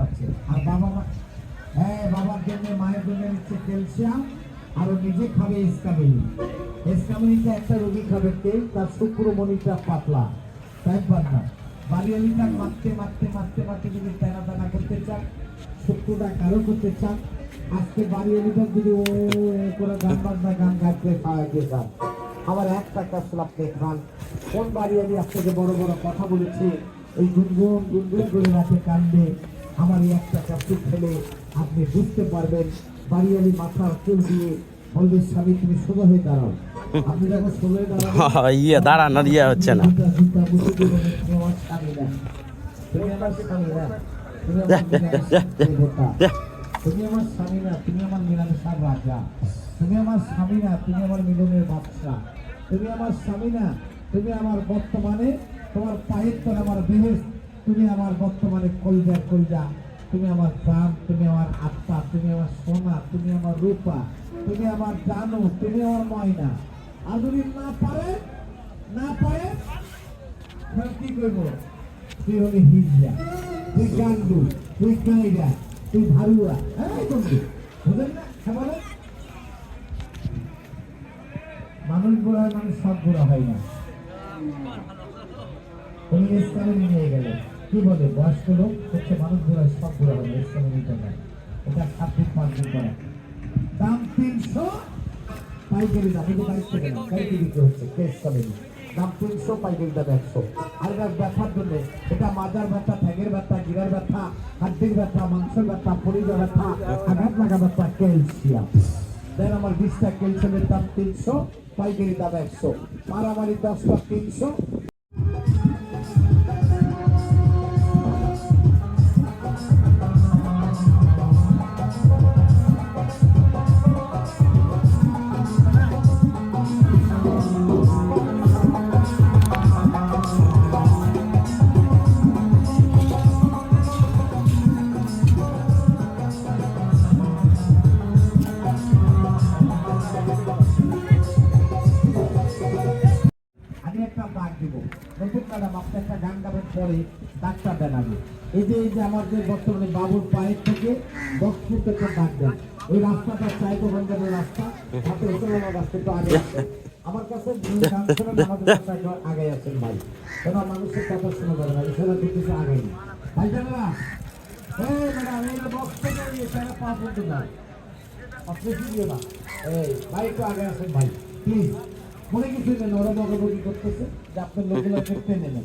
খাচ্ছে আর বাবা মা হ্যাঁ বাবার জন্য, মায়ের জন্য নিচ্ছে ক্যালসিয়াম, আর নিজে খাবে এসকামিনি এসকামিনিটা একটা রোগী খাবে তেল, তার শুক্রমণিটা পাতলা। তাই পার না। বাড়িয়ালিটা মারতে মারতে মারতে মারতে যদি টানা টানা করতে চান, শুক্রটা কারও করতে চান, আজকে বাড়িয়ালিটা যদি ও করে গান বাজনা, গান গাইতে খাওয়াইতে চান আমার এক টাকা আপনি খান। কোন বাড়িয়ালি আপনাকে বড় বড় কথা বলেছে, এই গুনগুন গুনগুন করে রাতে কান্দে। আমার এই একটা ক্যাপসুল খেলে আপনি বুঝতে পারবেন বাড়িয়ালি মাথার চুল দিয়ে বলবে স্বামী তুমি সোজা হয়ে দাঁড়াও। আপনি যখন সোজা হয়ে দাঁড়াবেন ইয়ে দাঁড়ান আর ইয়ে হচ্ছে না। তুমি আমার স্বামী না। তুমি আমার স্বামী না। তুমি আমার মিলামেশার রাজা। তুমি আমার স্বামী না তুমি আমার মিলনের বাদশা। তুমি আমার স্বামী না তুমি আমার বর্তমানে তোমার পায়ের আমার বেহেস তুমি আমার বর্তমানে কলজা কলজা। তুমি আমার প্রাণ, তুমি আমার আত্মা, তুমি আমার সোনা, তুমি আমার রূপা, তুমি আমার জানু, তুমি আমার ময়না। আর যদি না পারে না পারে কি করব? তুই হলি হিজড়া তুই গান্ডু তুই কাইরা তুই ভারুয়া হ্যাঁ বুঝলেন না? হ্যাঁ বলেন। মানুষ হয়, মানুষ সব বুড়া হয় না। উনি ইসলামে নিয়ে গেলেন। কি বলে? বয়স্ক লোক হচ্ছে মানুষ বুড়া সব বুড়া হবে ইসলামে নিতে না এটা পাঁচ দিন করা। দাম তিনশো, পাইকারি দাম। কিন্তু বাইশ টাকা পাইকারি বিক্রি হচ্ছে কেস কমেনি দাম তিনশো, পাইকারি দাম একশো। আর এটা ব্যথার জন্য, এটা মাজার ব্যথা, ঠ্যাঙের ব্যথা, গিরার ব্যথা, হাড্ডির ব্যথা, মাংসের ব্যথা পরিজা ব্যথা, আঘাত লাগা ব্যথা, ক্যালসিয়াম। দেন আমার বিশটা ক্যালসিয়ামের দাম তিনশো, পাইকারি দাম একশো। মারামারি দশটা তিনশো গান পরে ডাক্তার দেন আগে এই যে এই যে আমাদের বর্তমানে বাবুর পায়ের থেকে বক্সপুর থেকে ডাক দেন ওই রাস্তাটা চাইতো বন্ধের রাস্তা হাতে উত্তরবঙ্গ রাস্তা একটু আগে। আমার কাছে আগে আছেন ভাই। কেন মানুষের কথা শুনে পারে না, এছাড়া দেখতেছে আগে ভাই জানা বক্স আপনি কি না ভাই আগে আসেন ভাই প্লিজ মনে কিছু নেন ওরা বকাবকি করতেছে। যে আপনার লোকগুলো দেখতে নেবেন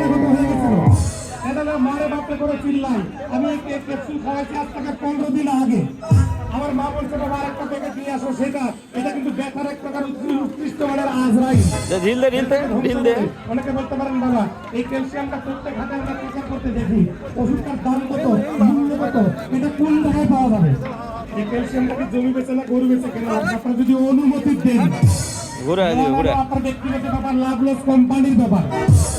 না মারে বাপরে করে চিল্লাই আমি ক্যাপসুল খাওয়াইছি আজ থেকে পনেরো দিন আগে। আমার মা বলছে বাবা আরেকটা প্যাকেট নিয়ে আসো সেটা। এটা কিন্তু ব্যথার এক প্রকার উৎকৃষ্ট মানের আজরাই ঢিল দে ঢিল দে ঢিল দে। অনেকে বলতে পারেন বাবা এই ক্যালসিয়ামটা প্রত্যেক হাতে আমরা প্রচার করতে দেখি। ওষুধটার দাম কত মূল্য কত? এটা কোন জায়গায় পাওয়া যাবে? এই ক্যালসিয়ামটাকে জমি বেচে না গরু বেচে কেন? আপনারা যদি অনুমতি দেন। ঘুরে দিবে ঘুরে আপনার ব্যক্তিগত ব্যাপার লাভলস কোম্পানির ব্যাপার।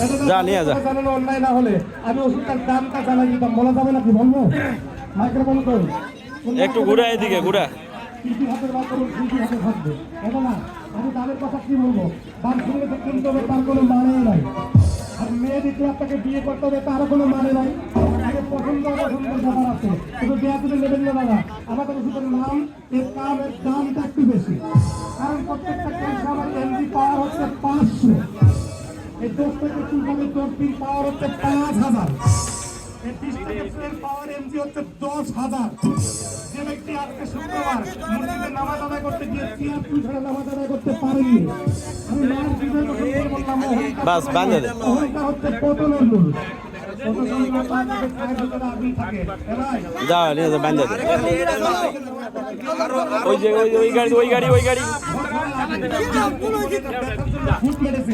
এটা তো যা, নিয়ে যা। জানানো না হলে। আমি ওষুধটার দামটা জানাই দিতাম বলা যাবে নাকি বলব? মাইক্রোফোন করুন একটু ঘুরে এদিকে ঘুরে হাতের হাতে থাকবে। এটা না আমি দামের কথা কি বলব? দাম শুনলে তো কিনতে তার কোনো মানে নাই। আর মেয়ে দিতে আপনাকে বিয়ে করতে হবে তারও কোনো মানে নাই। আগে পছন্দ অপছন্দের ব্যাপার আছে। শুধু দেওয়া তুলে নেবেন না দাদা। আমাদের ওষুধের নাম এর দাম এর দামটা একটু বেশি। কারণ প্রত্যেকটা কেস আমার এমজি পাওয়ার হচ্ছে পাঁচশো। এই দশ থেকে চুলকালে দশ দিন পাওয়ার হচ্ছে পাঁচ হাজার। এই থেকে পাওয়ার এমজি হচ্ছে দশ হাজার। যে ব্যক্তি আজকে শুক্রবার মসজিদে নামাজ আদায় করতে গিয়ে চেয়ার টু ছাড়া নামাজ আদায় করতে পারেননি আমি মায়ের বিজয় করতে বললাম বাস, বাঁধে দে। অহংকার হচ্ছে পতনের মূল কত সময় আপনাদের পায়ের ভিতরে আগুন থাকে। এ ভাই, যা নিয়ে বান্ধে দে। ওই যে ওই ওই গাড়ি ওই গাড়ি ওই গাড়ি। ফুট মেরেছে